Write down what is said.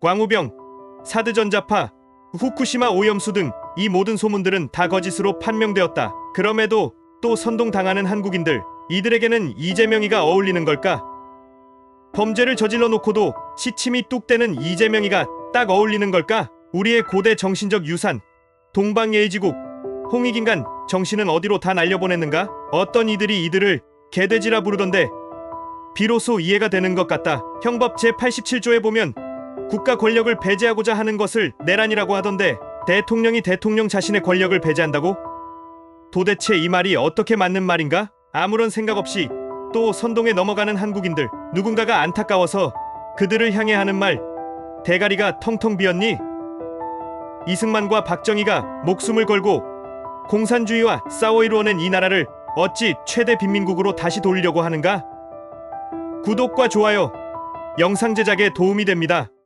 광우병, 사드전자파, 후쿠시마 오염수 등 이 모든 소문들은 다 거짓으로 판명되었다. 그럼에도 또 선동당하는 한국인들, 이들에게는 이재명이가 어울리는 걸까? 범죄를 저질러 놓고도 시침이 뚝 떼는 이재명이가 딱 어울리는 걸까? 우리의 고대 정신적 유산, 동방예의지국, 홍익인간 정신은 어디로 다 날려보냈는가? 어떤 이들이 이들을 개돼지라 부르던데 비로소 이해가 되는 것 같다. 형법 제87조에 보면 국가 권력을 배제하고자 하는 것을 내란이라고 하던데 대통령이 대통령 자신의 권력을 배제한다고? 도대체 이 말이 어떻게 맞는 말인가? 아무런 생각 없이 또 선동에 넘어가는 한국인들 누군가가 안타까워서 그들을 향해 하는 말 대가리가 텅텅 비었니? 이승만과 박정희가 목숨을 걸고 공산주의와 싸워 이루어낸 이 나라를 어찌 최대 빈민국으로 다시 돌리려고 하는가? 구독과 좋아요, 영상 제작에 도움이 됩니다.